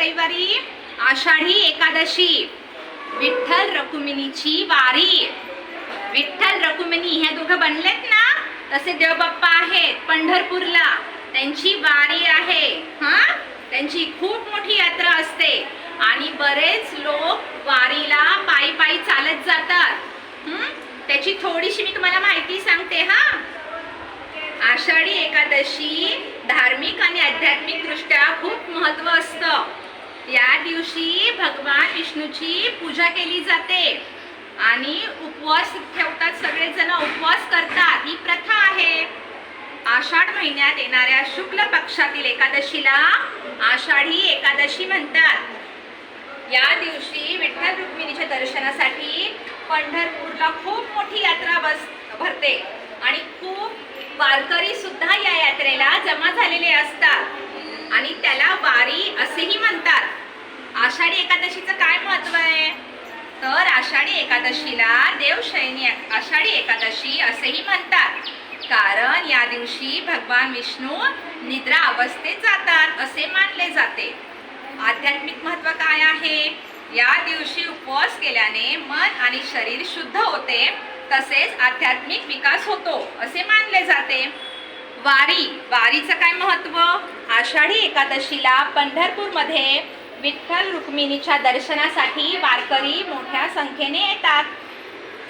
रविवारी आषाढी एकादशी. विठ्ठल रकुमिणीची वारी. विठ्ठल रकुमिणी ह्या दोघं बनलेत ना? तसे देवबाप्पा आहेत पंढरपूरला. त्यांची वारी आहे. हा? त्यांची खूप मोठी यात्रा असते. आणि बरेच लोक वारीला पायी पायी चालत जातात. त्याची थोडीशी मी तुम्हाला माहिती सांगते हा? आषाढी एकादशी धार्मिक आणि आध्यात्मिक दृष्ट्या खूप महत्त्व असतं. दिवशी भगवान विष्णूची पूजा केली जाते. आणि उपवास ठेवतात सगळेजण उपवास करतात. ही प्रथा आहे. आषाढ महिन्यात येणाऱ्या शुक्ल पक्षातील एकादशीला आषाढी एकादशी म्हणतात. या दिवशी विठ्ठल रुक्मिणीच्या दर्शनासाठी पंढरपूरला खूप मोठी यात्रा बस भरते. आणि खूप वारकरी सुद्धा या यात्रेला जमा झालेले असतात. आणि त्याला वारी असेही म्हणतात. आषाढी एकादशीचं काय महत्त्व आहे? तर आषाढी एकादशीला देवशयनी आषाढी एकादशी असेही म्हणतात. कारण या दिवशी भगवान विष्णू निद्रा अवस्थेत जातात असे मानले जाते. आध्यात्मिक महत्त्व काय आहे? या दिवशी उपवास केल्याने मन आणि शरीर शुद्ध होते तसेच आध्यात्मिक विकास होतो असे मानले जाते. वारी वारीचं काय महत्त्व आषाढी एकादशीला पंढरपूरमध्ये विठ्ठल रुक्मिणीच्या दर्शनासाठी वारकरी मोठ्या संख्येने येतात.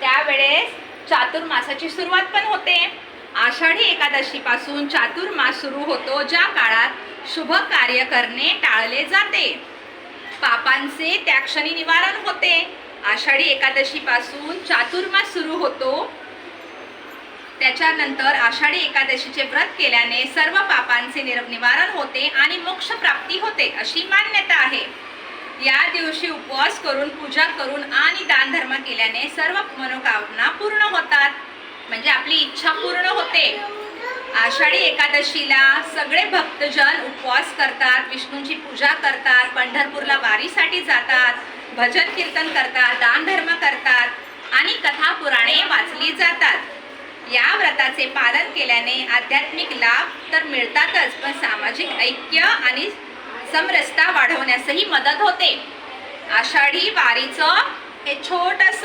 त्यावेळेस चातुर्मासाची सुरुवात पण होते. आषाढी एकादशीपासून चातुर्मास सुरू होतो ज्या काळात शुभ कार्य करणे टाळले जाते. पापांचे त्या क्षणी निवारण होते. आषाढी एकादशीपासून चातुर्मास सुरू होतो. त्याच्यानंतर आषाढी एकादशीचे व्रत केल्याने सर्व पापांचे निवारण होते आणि मोक्ष प्राप्ती होते अशी मान्यता आहे. या दिवशी उपवास करून पूजा करून आणि दानधर्म केल्याने सर्व मनोकामना पूर्ण होतात. म्हणजे आपली इच्छा पूर्ण होते. आषाढी एकादशीला सगळे भक्तजन उपवास करतात विष्णूंची पूजा करतात पंढरपूरला वारीसाठी जातात भजन कीर्तन करतात दानधर्म करतात आणि कथा पुराणे वाचली जातात. व्रताचे पालन केल्याने आध्यात्मिक लाभ तर मिळतातच पण सामाजिक ऐक्य आणि समरसता वाढवण्यासही मदत होते. आषाढी वारीचं हे छोटस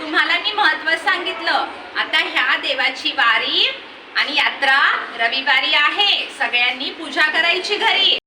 तुम्हाला मी महत्त्व सांगितलं. आता ह्या देवाची वारी आणि यात्रा रविवारी आहे. सगळ्यांनी पूजा करायची घरी.